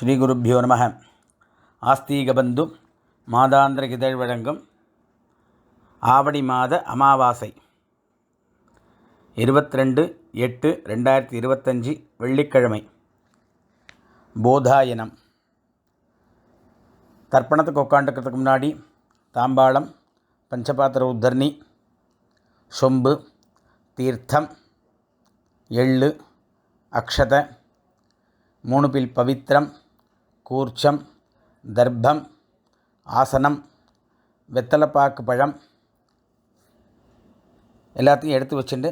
ஸ்ரீகுருப்பியோ நம. ஆஸ்தீகபந்து மாதாந்திர இதழ் வழங்கும் ஆவடி மாத அமாவாசை. இருபத்திரெண்டு எட்டு ரெண்டாயிரத்தி இருபத்தஞ்சி வெள்ளிக்கிழமை. போதாயனம். தர்ப்பணத்துக்கு உட்காந்துக்கிறதுக்கு முன்னாடி தாம்பாளம் பஞ்சபாத்திர உத்தர்ணி சொம்பு தீர்த்தம் எள்ளு அக்ஷத மூணு பில் பவித்திரம் கூர்ச்சம் தர்ப்பம் ஆசனம் வெத்தலைப்பாக்கு பழம் எல்லாத்தையும் எடுத்து வச்சுட்டு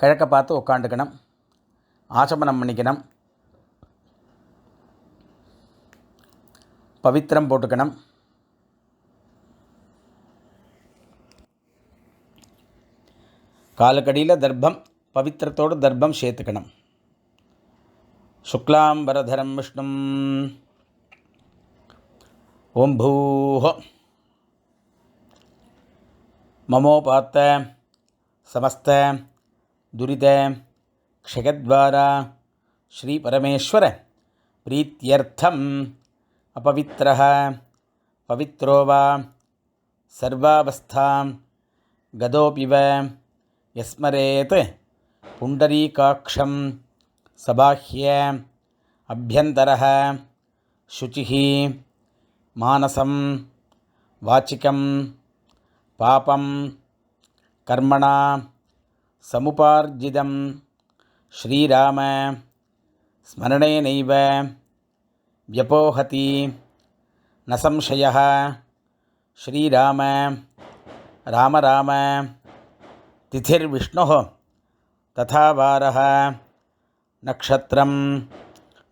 கிழக்க பார்த்து உட்காந்துக்கணும் ஆசமனம் பண்ணிக்கணும் பவித்திரம் போட்டுக்கணும். காலுக்கடியில் தர்ப்பம் பவித்திரத்தோடு தர்ப்பம் சேர்த்துக்கணும். शुक्लाम्बरधरं विष्णुम् ॐ भूः ममोपात्त समस्त दुरित क्षयद्वारा श्रीपरमेश्वर प्रीत्यर्थम् अपवित्रः पवित्रो वा सर्वावस्थां गदोऽपि वा यस्मरेत् पुण्डरीकाक्षं சபாஹ்ய அபியந்தர சுச்சி மானசம் வாச்சிக்கம் பாபம் கர்மணா சமுபார்ஜிதம் ஸ்ரீராம ஸ்மரணேனைவ வியபோஹதி நசம்சய ஸ்ரீராம ராம ராம திதிர்விஷ்ணு ததா नक्षत्रं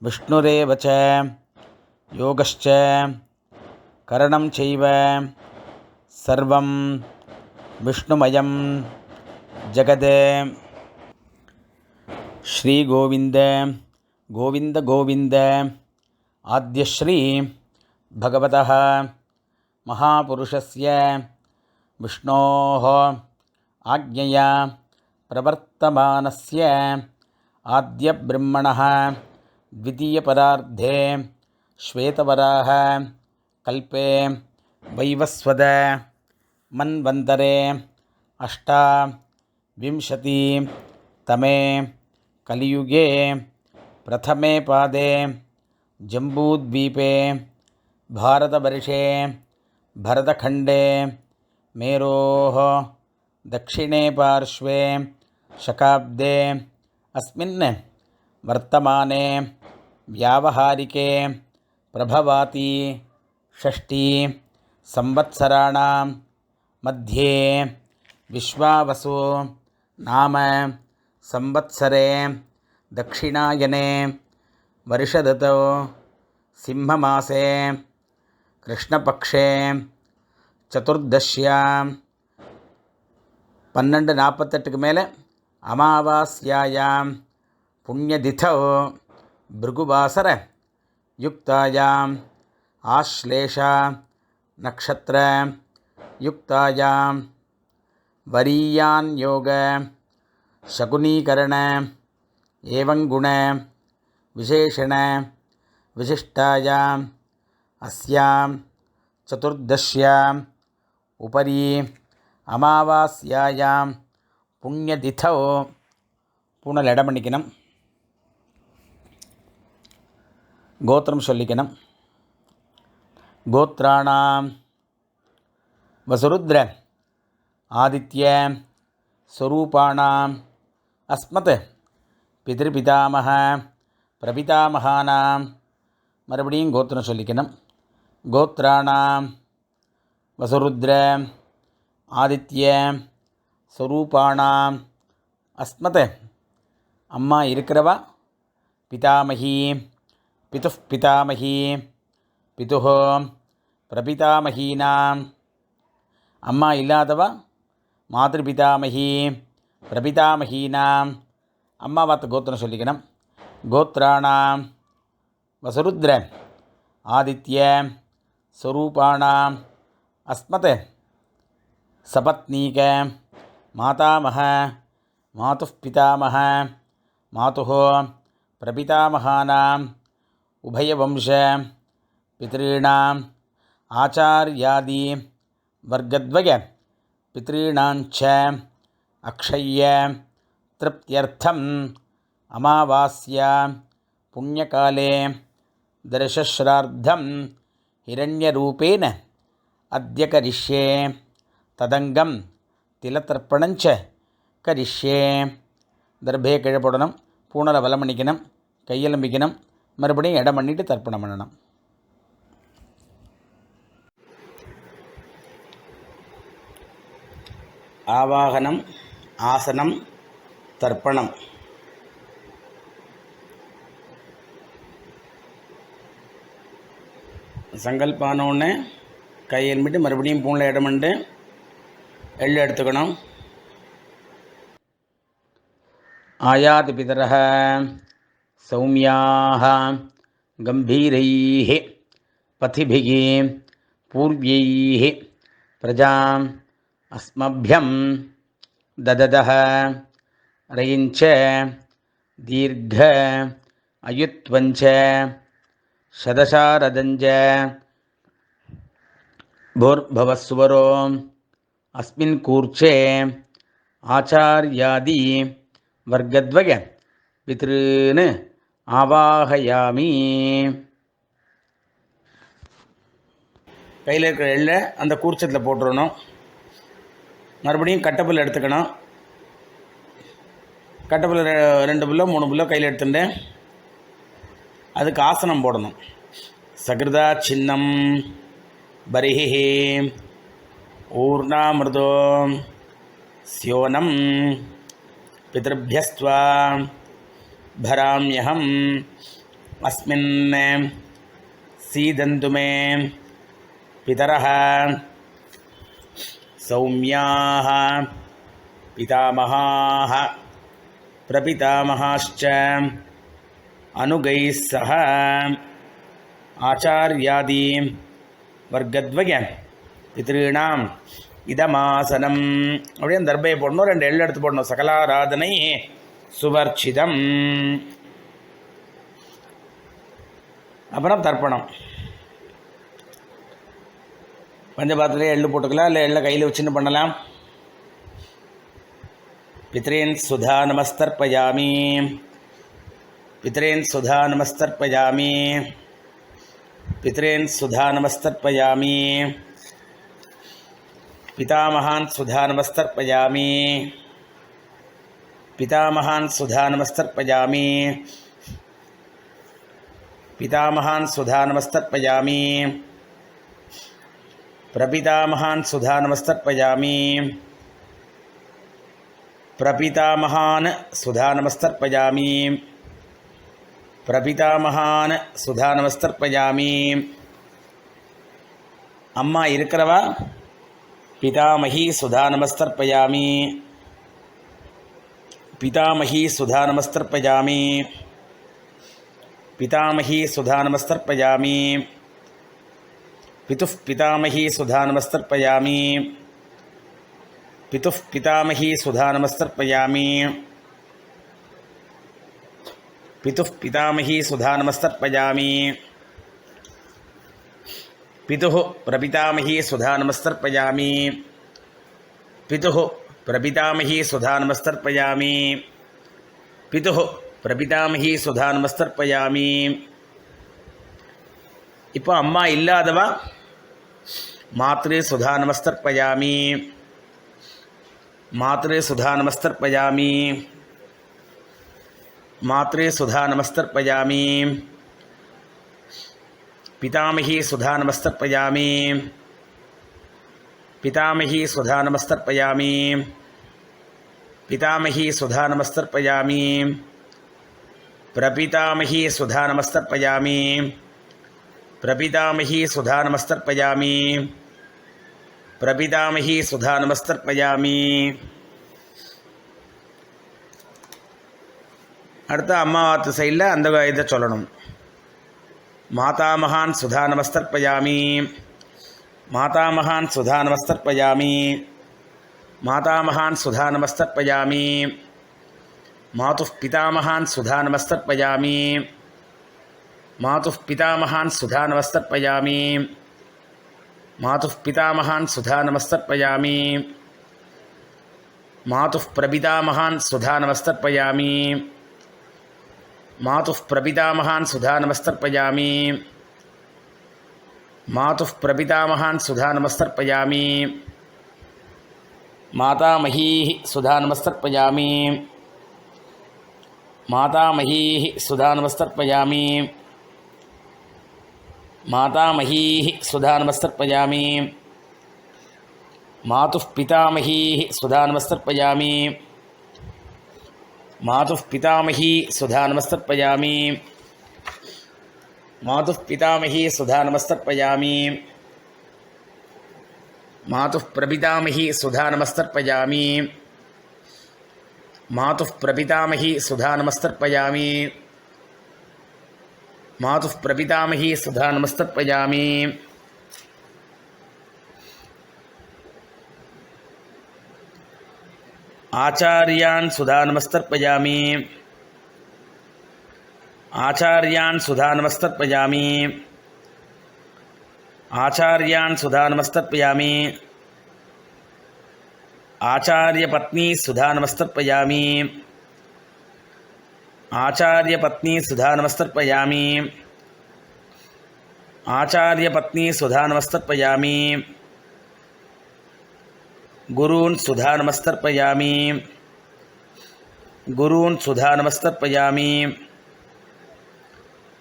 विष्णुरेव च योगश्च करणं चैव सर्वं विष्णुमयं जगद् श्रीगोविन्द गोविन्द गोविन्द आद्यश्री भगवतः महापुरुषस्य विष्णोः आज्ञया प्रवर्तमानस्य आद्यब्रह्मणः द्वितीयपदार्धे श्वेतवराह, कल्पे, वैवस्वद, मन्वन्तरे अष्टाविंशतितमे कलियुगे, प्रथमे पादे, जम्बूद्वीपे, भारतवर्षे, भरतखण्डे, मेरोः, दक्षिणे पार्श्वे, शकाब्दे अस्मिन् वर्तमाने व्यावहारिके प्रभवाति षष्ठी संवत्सराणां मध्ये विश्वावसु नाम संवत्सरे दक्षिणायने वर्षऋतौ सिंहमासे कृष्णपक्षे चतुर्दश्यां பன்னெண்டு நாற்பத்தெட்டுக்கு மேலே அமாவாஸ்யாயாம் புண்ணியதிதோ பிருகுவாசர யுக்தாயாம் ஆஸ்லேஷா நக்ஷத்திர யுக்தாயாம் வரீயான் யோக சகுனீகரண ஏவங்குண விசேஷண விசிஷ்டாயாம் அஸ்யாம் சதுர்தஷ்யாம் उपरि अमावास्यायां புண்ணியதிதோ பூனல் இடம் பண்ணிக்கணும் கோத்திரம் சொல்லிக்கணும். கோத்ராணாம் வசுருத்ர ஆதித்ய ஸ்வரூபாணாம் அஸ்மத் பிதிருபிதாமக பிரபிதாமகானாம் மறுபடியும் கோத்திரம் சொல்லிக்கணும். கோத்ராணாம் வசுருத்ர ஆதித்ய ஸ்வரூபாணாம் அஸ்மத் அம்மா இருக்கிறவா பிதாமகி பிது பிதாமகி பிது பிரபிதாமகீனாம் அம்மா இல்லாதவா மாதிருபிதாமகி பிரபிதாமகீனாம் அம்மாவாத்து கோத்திரம் சொல்லிக்கணும் கோத்திராணாம் வசருத்ர ஆதித்ய ஸ்வரூபாணாம் அஸ்மத் சபத்னீக मातामह मातुः पितामह मातुः प्रपितामहानाम् उभयवंश पितॄणाम् आचार्यादि वर्गद्वय पितॄणाञ्च अक्षय्य तृप्त्यर्थम् अमावास्या पुण्यकाले दर्शश्राद्धं हिरण्यरूपेण अद्य करिष्ये तदङ्गं திலத்தர்ப்பணஞ்ச கரிஷ்யே. தர்பே கீழே போடணும் பூனலை வலம் பண்ணிக்கணும் கையெலம்பிக்கணும். மறுபடியும் இடம் பண்ணிவிட்டு தர்ப்பணம் பண்ணணும். ஆவாகனம் ஆசனம் தர்ப்பணம். சங்கல்பானோன்னு கையெழுமிட்டு மறுபடியும் பூனில் இடம் பண்ணிட்டு எள்ளு எடுத்துக்கணும் आयाति पितरः सौम्याः गम्भीरैः पथिभिः पूर्व्यैः प्रजाम् अस्मभ्यं दददः रयिञ्च दीर्घ अयुत्वञ्च शदशारदञ्च भूर्भवस्वरो अस्मिन् कूर्चे आचार्यादि வர்க்கத்வய பித்ருன்னு ஆவாகயாமி கையில் இருக்கிற எள்ளை அந்த கூர்ச்சத்தில் போட்டுடணும் மறுபடியும் கட்டப்புல் எடுத்துக்கணும் கட்டப்புல் ரெண்டு புல்லோ மூணு புல்லோ கையில் எடுத்துட்டு அதுக்கு ஆசனம் போடணும் சகிருதா சின்னம் பரிஹி ஊர்ணாமிருதோ ஸ்யோனம் पितृभ्यस्त्वा भराम्यहम् अस्मिन् सीदन्तु मे पितरः सौम्याः पितामहाः प्रपितामहाश्च अनुगैः सह आचार्यादि वर्गद्वय பித்ரீணாம் இதமாசனம். அப்படியே அந்த தர்பையை போடணும் ரெண்டு எள்ளு எடுத்து போடணும். சகலாராதனை சுவர்ச்சிதம். அப்புறம் தர்ப்பணம். பஞ்சபாத்திரே எள்ளு போட்டுக்கலாம் இல்லை எள்ள கையில் வச்சுன்னு பண்ணலாம். பித்ரேன் சுதா நமஸ்தர்ப்பயாமி. பித்ரேன் சுதா நமஸ்தர்ப்பயாமி. பித்ரேன் சுதா நமஸ்தர்ப்பயாமி. பிதாமகான் சுதானமஸ்தர்ப்பயாமி. பிதாமகான் சுதானமஸ்தர்ப்பயாமி. பிதாமகான் சுதானமஸ்தர்ப்பயாமி. பிரபிதாமகான் சுதானமஸ்தர்ப்பயாமி. பிரபிதாமகான் சுதானமஸ்தர்ப்பயாமி. பிரபிதாமகான் சுதானமஸ்தர்ப்பயாமி. அம்மா இருக்கிறவா? पितामही सुधा नमस्तर्पयामी। पितामही सुधा नमस्तर्पयामी। पितामही सुधा नमस्तर्पयामी। पितुः पितामही सुधा नमस्तर्पयामी। पितुः पितामही सुधा नमस्तर्पयामी। पितुः पितामही सुधा नमस्तर्पयामी। பிதுஹு பிரபிதாமகி சுதா நமஸ்தர்ப்பயாமி பிதுஹு பிரபிதாமகி சுதா நமஸ்தர்ப்பயாமி பிதுஹு பிரபிதாமகி சுதா நமஸ்தர்ப்பயாமி இப்போ அம்மா இல்லாதவா மாத்ரு சுதா நமஸ்தர்ப்பயாமி மாத்ரு சுதா நமஸ்தர்ப்பயாமி மாத்ரு சுதா நமஸ்தர்ப்பயாமி पितामही सुधानमस्तर्पयामि पितामही सुधानमस्तर्पयामि पितामही सुधानमस्तर्पयामि प्रपितामही सुधानमस्तर्पयामि प्रपितामही सुधानमस्तर्पयामि प्रपितामही सुधानमस्तर्पयामि அடுத்த அம்மா வாத்து சைடில் அந்த இதை சொல்லணும் मातामहान् सुधानमस्तर्पयामि मातामहान् सुधानमस्तर्पयामि मातामहान् सुधानमस्तर्पयामि मातुः पितामहान् सुधानमस्तर्पयामि मातुः पितामहान् सुधानमस्तर्पयामि मातुः पितामहान् सुधानमस्तर्पयामि मातुः प्रपितामहान् सुधानमस्तर्पयामि मातुः प्रपितामहान् सुधानमस्तर्पयामि मातुः प्रपितामहान् सुधानमस्तर्पयामि मातामहीः सुधानमस्तर्पयामि मातामहीः सुधानमस्तर्पयामि मातामहीः सुधानमस्तर्पयामि मातुः पितामहीः सुधानमस्तर्पयामि मातु पितामही सुधा नमस्तर्पयामि। मातु पितामही सुधा नमस्तर्पयामि। मातु प्रपितामही सुधा नमस्तर्पयामि। मातु प्रपितामही सुधा नमस्तर्पयामि। मातु प्रपितामही सुधा नमस्तर्पयामि। आचार्यान् सुधानमस्तर्पयामि। आचार्यान् सुधानमस्तर्पयामि। आचार्यान् सुधानमस्तर्पयामि। आचार्यपत्नी सुधानमस्तर्पयामि। आचार्यपत्नी सुधानमस्तर्पयामि। आचार्यपत्नी सुधानमस्तर्पयामि। गुरून् सुधा नमस्तर्पयामी गुरून् सुधा नमस्तर्पयामी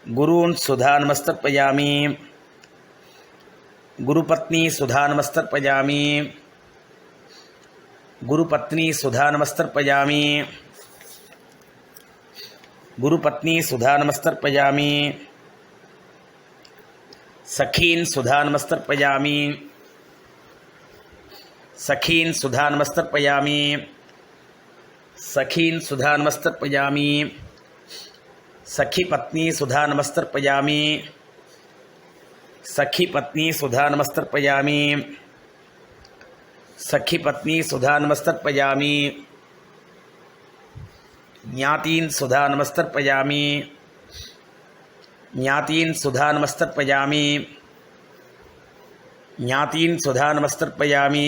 गुरून् सुधा नमस्तर्पयामी गुरुपत्नी सुधा नमस्तर्पयामी गुरुपत्नी सुधा नमस्तर्पयामी गुरुपत्नी सुधा नमस्तर्पयामी सखीन सुधा नमस्तर्पयामी सखीन सुधा नमस्तर्पयामी सखीन सुधा नमस्तर्पयामी सखी पत्नी सुधा नमस्तर्पयामी सखी पत्नी सुधा नमस्तर्पयामी सखी पत्नी सुधा नमस्तर्पयामी ज्ञातीन सुधा नमस्तर्पयामी ज्ञातीन सुधा नमस्तर्पयामी ज्ञातीन सुधा नमस्तर्पयामी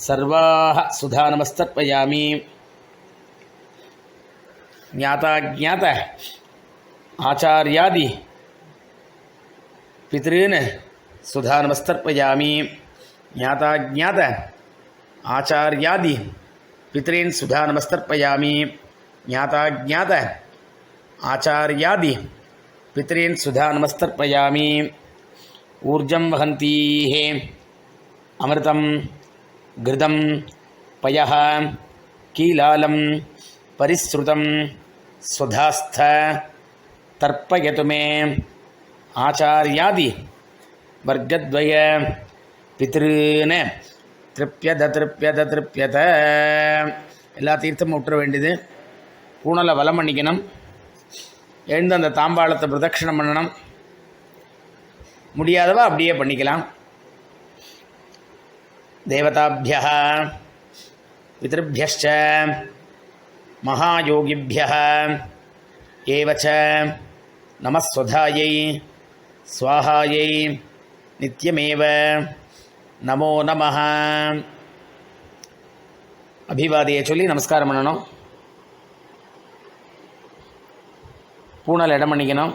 सर्वाः सुधानमस्तर्पयामि। ज्ञाताज्ञात आचार्यादि पितॄन् सुधानमस्तर्पयामि। ज्ञाताज्ञात आचार्यादि पितॄन् सुधानमस्तर्पयामि। ज्ञाताज्ञात आचार्यादि पितॄन् सुधानमस्तर्पयामि। ऊर्जं वहन्तीः। अमृतं கிருதம் பய கீலாலம் பரிஸ்ருதம் ஸ்வதாஸ்த தர்ப்பயதுமே ஆச்சாரியாதி வர்க்கத்வய பித்ருன்னு திருப்யத திருப்பியத திருப்பியத எல்லா தீர்த்தமும் விட்டுற வேண்டியது. பூனலை வலம் பண்ணிக்கணும். எழுந்து அந்த தாம்பாளத்தை பிரதட்சிணம் பண்ணணும். முடியாதவா அப்படியே பண்ணிக்கலாம். देवताभ्य पितृभ्यश्च महायोगिभ्यः एव च नमस्वधायै स्वाहायै नित्यमेव நமோ நம அபிவாதியை சொல்லி நமஸ்காரம் பண்ணணும் பூனல் இடம் பண்ணிக்கணும்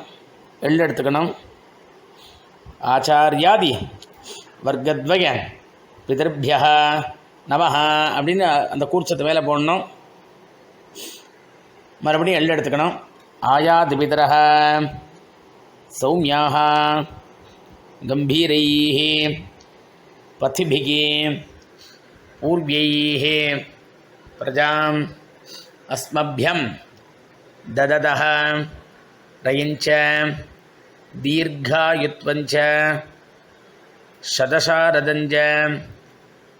எள் எடுத்துக்கணும் ஆச்சாரியாதி வர்க்கத்வய பிதர்பியா நமஹ அப்படின்னு அந்த கூர்ச்சத்து மேலே போடணும் மறுபடியும் எள் எடுத்துக்கணும் ஆயாது பிதரஹ சௌமியாக கம்பீரைः पथिभिः पूर्व्यैः प्रजाम् अस्मभ्यं दददः रयिञ्च दीर्घायुत्वञ्च शतशारदञ्च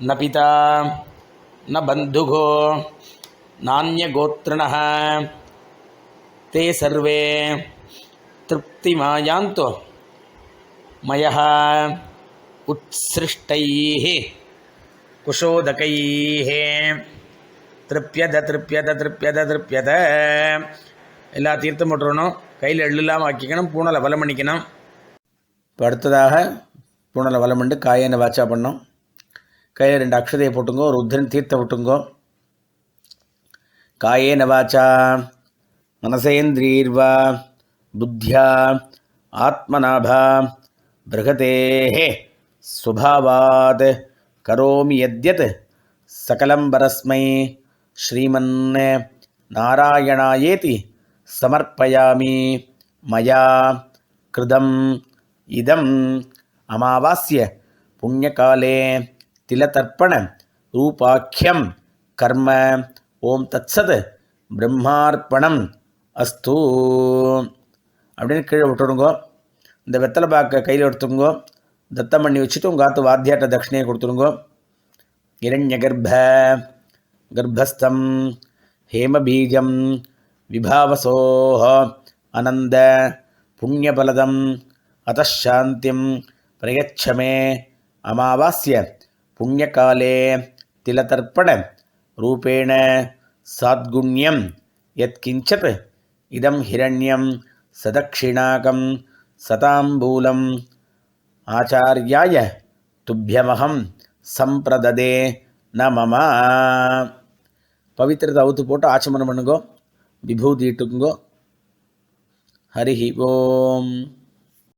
ந பிதா ந பந்துகோ நானியகோத்திரண தே சர்வே திருப்திமாயாந்தோ मयः उत्सृष्टैः कुशोदकैः திருப்பியத திருப்பியத திருப்பியத திருப்பியத எல்லா தீர்த்தம் போட்டுருணும் கையில் எள்ளுலாம் ஆக்கிக்கணும் பூனலை வலம் பண்ணிக்கணும் இப்போ அடுத்ததாக பூனலை வலம் பண்ணி காயனை வாச்சா பண்ணோம் கையில் ரெண்டு அக்ஷதையை போட்டுங்கோ ருத்ரன் தீர்த்த விட்டுங்கோ. காயே நவாச்சா மனசேந்திரீர்வா புத்தியா ஆத்மநாபா பிருகதே சுபாவாத் கரோமி யத்யத் சகலம் பரஸ்மை ஸ்ரீமன் நாராயணாயேதி சமர்ப்பயாமி மயா கிருதம் இதம் அமாவாஸ்ய புண்ணியகாலே திலதர்ப்பண ரூபாக்கியம் கர்ம ஓம் தத்சத் பிரம்மார்ப்பணம் அஸ்தூ. அப்படின்னு கீழே விட்டுடுங்க இந்த வெத்தலை பாக்கை கையில் எடுத்துங்கோ. தத்தம் பண்ணி வச்சுட்டு உங்கள் ஆத்து வாத்தியாட்ட தட்சிணையை கொடுத்துருங்கோ. இரண்ய கர்ப்ப கர்ப்பஸ்தம் ஹேமபீஜம் விபாவசோஹ அனந்த புண்ணியபலதம் அத்தாந்தியம் பிரயச்சமே அமாவாஸ்ய புண்ணியகாலே திலதர்ப்பண ரூபேண சாத்குண்யம் யத்கிஞ்சத் இதம் ஹிரண்யம் சதக்ஷிணாகம் சதாம்பூலம். ஆச்சாரியாய துப்பியமகம் சம்பிரததே ந பவித்திரத்தை அவுத்து போட்டு ஆச்சமனம் பண்ணுங்கோ. விபூதி இட்டுக்குங்கோ. ஹரி ஓம்.